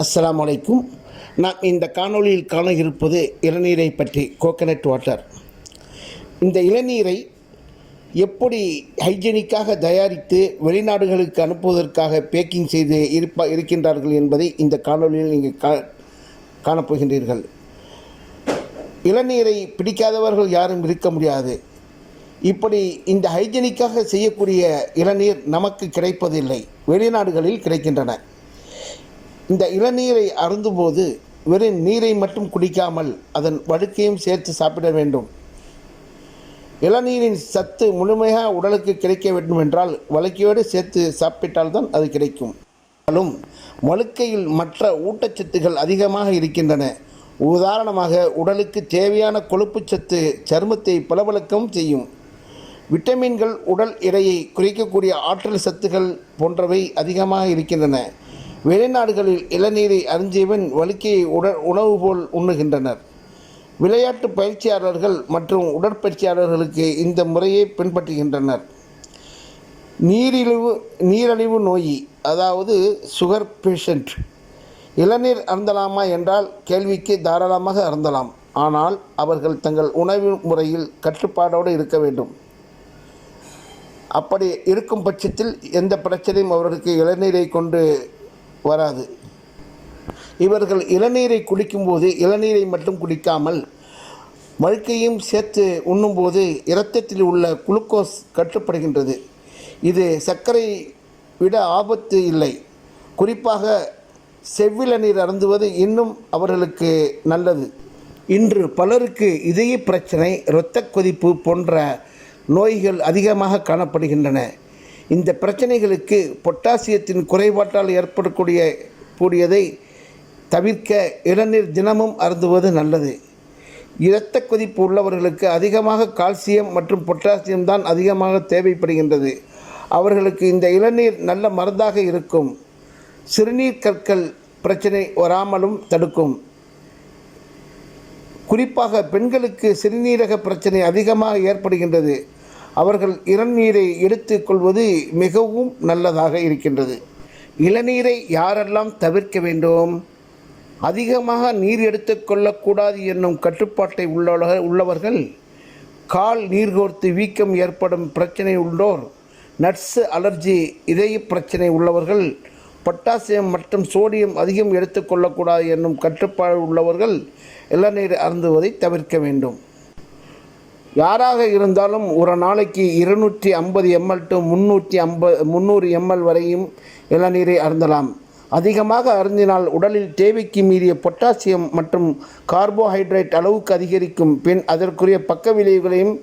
அஸ்லாம் வலைக்கும் நாம் இந்த காணொளியில் காண இருப்பது இளநீரை பற்றி கோகனட் வாட்டர் இந்த இளநீரை எப்படி ஹைஜீனிக்காக தயாரித்து வெளிநாடுகளுக்கு அனுப்புவதற்காக பேக்கிங் செய்து இருப்ப இருக்கின்றார்கள் என்பதை இந்த காணொளியில் நீங்கள் கா காணப்போகின்றீர்கள். இளநீரை பிடிக்காதவர்கள் யாரும் இருக்க முடியாது. இப்படி இந்த ஹைஜீனிக்காக செய்யக்கூடிய இளநீர் நமக்கு கிடைப்பதில்லை. வெளிநாடுகளில் கிடைக்கின்றன. இந்த இளநீரை அருந்தும்போது வெறும் நீரை மட்டும் குடிக்காமல் அதன் வழுக்கையும் சேர்த்து சாப்பிட வேண்டும். இளநீரின் சத்து முழுமையாக உடலுக்கு கிடைக்க வேண்டும் என்றால் வழுக்கையோடு சேர்த்து சாப்பிட்டால்தான் அது கிடைக்கும். ஆனாலும் வழுக்கையில் மற்ற ஊட்டச்சத்துகள் அதிகமாக இருக்கின்றன. உதாரணமாக உடலுக்கு தேவையான கொழுப்புச்சத்து சருமத்தை பளபளக்கவும் செய்யும். விட்டமின்கள் உடல் எடையை குறைக்கக்கூடிய ஆற்றல் சத்துகள் போன்றவை அதிகமாக இருக்கின்றன. வெளிநாடுகளில் இளநீரை அருந்தியவன் வலிக்கையை உட உணவு போல் உண்ணுகின்றனர். விளையாட்டு பயிற்சியாளர்கள் மற்றும் உடற்பயிற்சியாளர்களுக்கு இந்த முறையை பின்பற்றுகின்றனர். நீரிழிவு நீரழிவு நோய் அதாவது சுகர் பேஷண்ட் இளநீர் அருந்தலாமா என்றால் கேள்விக்கு தாராளமாக அருந்தலாம். ஆனால் அவர்கள் தங்கள் உணவு முறையில் கட்டுப்பாடோடு இருக்க வேண்டும். அப்படி இருக்கும் பட்சத்தில் எந்த பிரச்சனையும் அவர்களுக்கு இளநீரை கொண்டு வராது. இவர்கள் இளநீரை குடிக்கும்போது இளநீரை மட்டும் குடிக்காமல் வழுக்கையும் சேர்த்து உண்ணும்போது இரத்தத்தில் உள்ள குளுக்கோஸ் கட்டுப்படுகின்றது. இது சர்க்கரை விட ஆபத்து இல்லை. குறிப்பாக செவ்விளநீர் அருந்துவது இன்னும் அவர்களுக்கு நல்லது. இன்று பலருக்கு இதய பிரச்சனை இரத்த கொதிப்பு போன்ற நோய்கள் அதிகமாக காணப்படுகின்றன. இந்த பிரச்சனைகளுக்கு பொட்டாசியத்தின் குறைபாட்டால் ஏற்படக்கூடிய கூடியதை தவிர்க்க இளநீர் தினமும் அருந்துவது நல்லது. இரத்த கொதிப்பு உள்ளவர்களுக்கு அதிகமாக கால்சியம் மற்றும் பொட்டாசியம் தான் அதிகமாக தேவைப்படுகின்றது. அவர்களுக்கு இந்த இளநீர் நல்ல மருந்தாக இருக்கும். சிறுநீர் கற்கள் பிரச்சனை வராமலும் தடுக்கும். குறிப்பாக பெண்களுக்கு சிறுநீரக பிரச்சனை அதிகமாக ஏற்படுகின்றது. அவர்கள் இளநீரை எடுத்துக்கொள்வது மிகவும் நல்லதாக இருக்கின்றது. இளநீரை யாரெல்லாம் தவிர்க்க வேண்டும்? அதிகமாக நீர் எடுத்துக்கொள்ளக்கூடாது என்னும் கட்டுப்பாட்டை உள்ள உள்ளவர்கள் கால் நீர்கோர்த்து வீக்கம் ஏற்படும் பிரச்சனை உள்ளோர் நட்ஸு அலர்ஜி இதய பிரச்சனை உள்ளவர்கள் பொட்டாசியம் மற்றும் சோடியம் அதிகம் எடுத்துக்கொள்ளக்கூடாது என்னும் கட்டுப்பாடு உள்ளவர்கள் இளநீர் அருந்துவதை தவிர்க்க வேண்டும். யாராக இருந்தாலும் ஒரு நாளைக்கு இருநூற்றி ஐம்பது எம்எல் டு முந்நூற்றி ஐம்பது முந்நூறு எம்எல் வரையும் இளநீரை அருந்தலாம். அதிகமாக அருந்தினால் உடலில் தேவைக்கு மீறிய பொட்டாசியம் மற்றும் கார்போஹைட்ரேட் அளவுக்கு அதிகரிக்கும். பின் அதற்குரிய பக்க விளைவுகளையும்